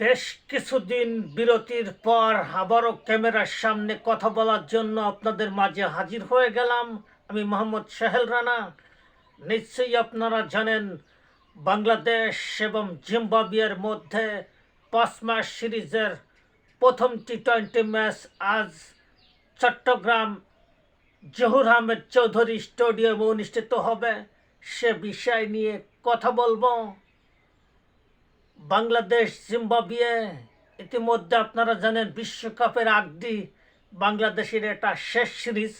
বেশ কিছুদিন বিরতির পর আবারও ক্যামেরার সামনে কথা বলার জন্য আপনাদের মাঝে হাজির হয়ে গেলাম আমি মোহাম্মদ সাহেল রানা। নিশ্চয়ই আপনারা জানেন, বাংলাদেশ এবং জিম্বাবুয়ের মধ্যে পাঁচ ম্যাচ সিরিজের প্রথম টি টোয়েন্টি ম্যাচ আজ চট্টগ্রাম জহুর আহমেদ চৌধুরী স্টেডিয়ামে অনুষ্ঠিত হবে। সে বিষয় নিয়ে কথা বলব। বাংলাদেশ, জিম্বাবুয়ে ইতিমধ্যে আপনারা জানেন বিশ্বকাপের আগদি বাংলাদেশের এটা শেষ সিরিজ।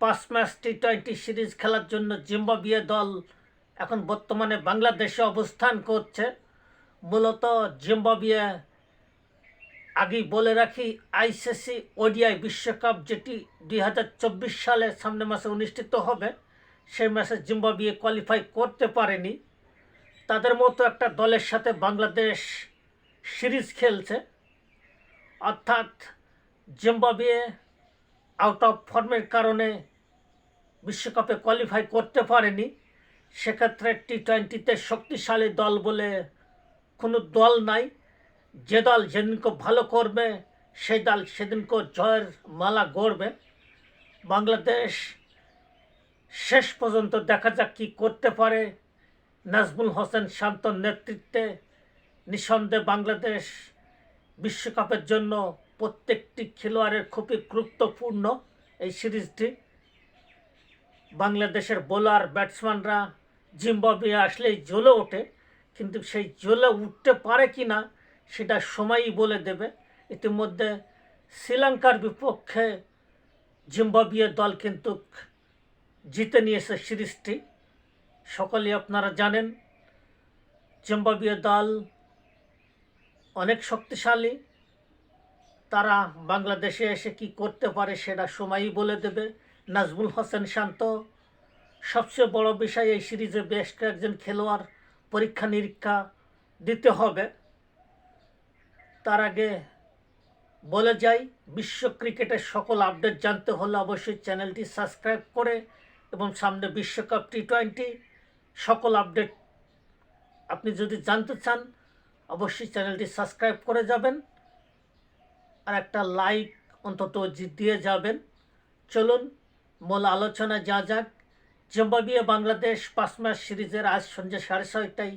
পাঁচ ম্যাচ টি টোয়েন্টি সিরিজ খেলার জন্য জিম্বাবুয়ে দল এখন বর্তমানে বাংলাদেশে অবস্থান করছে। মূলত জিম্বাবুয়ে আগেই বলে রাখি, আইসিসি ওডিআই বিশ্বকাপ যেটি দুই হাজার চব্বিশ সালে সামনে মাসে অনুষ্ঠিত হবে, সেই ম্যাচে জিম্বাবুয়ে কোয়ালিফাই করতে পারেনি। তাদের মতো একটা দলের সাথে বাংলাদেশ সিরিজ খেলছে। অর্থাৎ জিম্বাবুয়ে আউট অফ ফর্মের কারণে বিশ্বকাপে কোয়ালিফাই করতে পারেনি। সেক্ষেত্রে টি টোয়েন্টিতে শক্তিশালী দল বলে কোনো দল নাই। যে দল যেদিনকে ভালো করবে, সেই দল সেদিনকে জয়ের মালা গড়বে। বাংলাদেশ শেষ পর্যন্ত দেখা যাক কী করতে পারে। নাজমুল হোসেন শান্তর নেতৃত্বে নিঃসন্দেহে বাংলাদেশ বিশ্বকাপের জন্য প্রত্যেকটি খেলোয়াড়ের খুবই গুরুত্বপূর্ণ এই সিরিজটি। বাংলাদেশের বোলার, ব্যাটসম্যানরা জিম্বাবুয়ে আসলেই জ্বলে ওঠে, কিন্তু সেই জ্বলে উঠতে পারে কি না সেটা সময়ই বলে দেবে। ইতিমধ্যে শ্রীলঙ্কার বিপক্ষে জিম্বাবুয়ে দল কিন্তু জিতে নিয়েছে সিরিজটি। সকলেই আপনারা জানেন, জিম্বাবুয়ে দল অনেক শক্তিশালী। তারা বাংলাদেশে এসে কি করতে পারে সেটা সময়ই বলে দেবে। নাজমুল হোসেন শান্ত, সবচেয়ে বড় বিষয় এই সিরিজে বেশ কয়েকজন খেলোয়াড় পরীক্ষা নিরীক্ষা দিতে হবে। তার আগে বলে যাই, বিশ্ব ক্রিকেটের সকল আপডেট জানতে হলে অবশ্যই চ্যানেলটি সাবস্ক্রাইব করে এবং সামনে বিশ্বকাপ টি টোয়েন্টি সকল আপডেট আপনি যদি জানতে চান, অবশ্যই চ্যানেলটি সাবস্ক্রাইব করে যাবেন আর একটা লাইক অন্তত দিয়ে যাবেন। চলুন, মূল আলোচনা যা যাক। জিম্বাবুয়ে বাংলাদেশ পাঁচ ম্যাচ সিরিজের আজ সন্ধ্যে সাড়ে ছয়টায়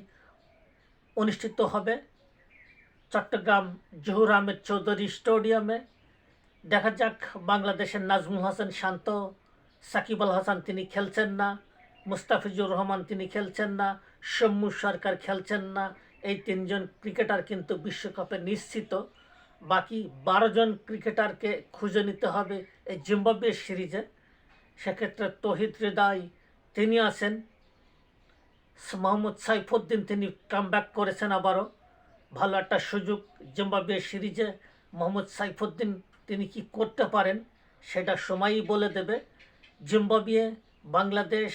অনুষ্ঠিত হবে। চট্টগ্রাম জহুর আহমেদ চৌধুরী স্টেডিয়ামে। দেখা যাক বাংলাদেশের নাজমুল হাসান শান্ত, সাকিব আল হাসান তিনি খেলছেন না। মুস্তাফিজুর রহমান তিনি খেলছেন না সৌম্য সরকার খেলছেন না। এই তিনজন ক্রিকেটার কিন্তু বিশ্বকাপে নিশ্চিত। বাকি জন ক্রিকেটারকে খুঁজে নিতে হবে এই জিম্বাবুয়ে সিরিজে। সেক্ষেত্রে তহিদ হৃদয় তিনি আছেন। মোহাম্মদ সাইফুদ্দিন তিনি কাম করেছেন আবারও। ভালো একটা সুযোগ জিম্বাবুয়ে সিরিজে মোহাম্মদ সাইফুদ্দিন তিনি কি করতে পারেন সেটা সময়ই বলে দেবে। জিম্বাবুয়ে, বাংলাদেশ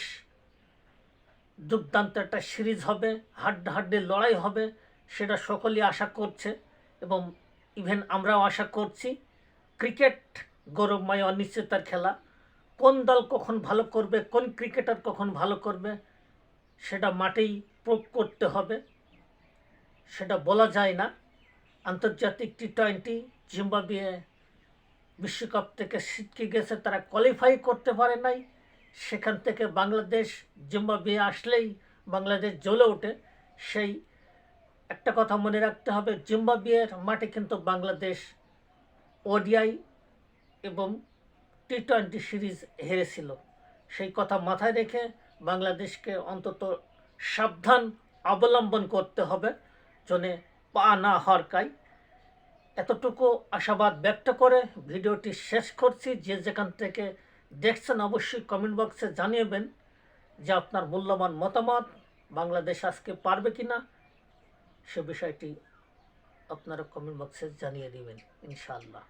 দুর্দান্ত একটা সিরিজ হবে হাড্ডা হাড্ডাহাড্ডি লড়াই হবে, সেটা সকলেই আশা করছে এবং ইভেন আমরাও আশা করছি ক্রিকেট গৌরবময় অনিশ্চয়তার খেলা। কোন দল কখন ভালো করবে, কোন ক্রিকেটার কখন ভালো করবে, সেটা মাঠেই প্রুভ করতে হবে। সেটা বলা যায় না। আন্তর্জাতিক টি টোয়েন্টি জিম্বাবুয়ে বিশ্বকাপ থেকে ছিটকে গেছে, তারা কোয়ালিফাই করতে পারে নাই। সেখান থেকে বাংলাদেশ, জিম্বাবুয়ে আসলেই বাংলাদেশ জ্বলে ওঠে। সেই একটা কথা মনে রাখতে হবে, জিম্বাবুয়ের মাঠে কিন্তু বাংলাদেশ ওডিআই এবং টি টোয়েন্টি সিরিজ হেরেছিল। সেই কথা মাথায় রেখে বাংলাদেশকে অন্তত সাবধান অবলম্বন করতে হবে জনে পা না হরকায়। এতটুকু আশাবাদ ব্যক্ত করে ভিডিওটি শেষ করছি। যে যেখান থেকে দেখছেন অবশ্যই কমেন্ট বক্সে জানিয়েবেন যে আপনার মূল্যবান মতামত বাংলাদেশ আজকে পারবে কি না সে বিষয়টি আপনারা কমেন্ট বক্সে জানিয়ে দিবেন, ইনশাআল্লাহ।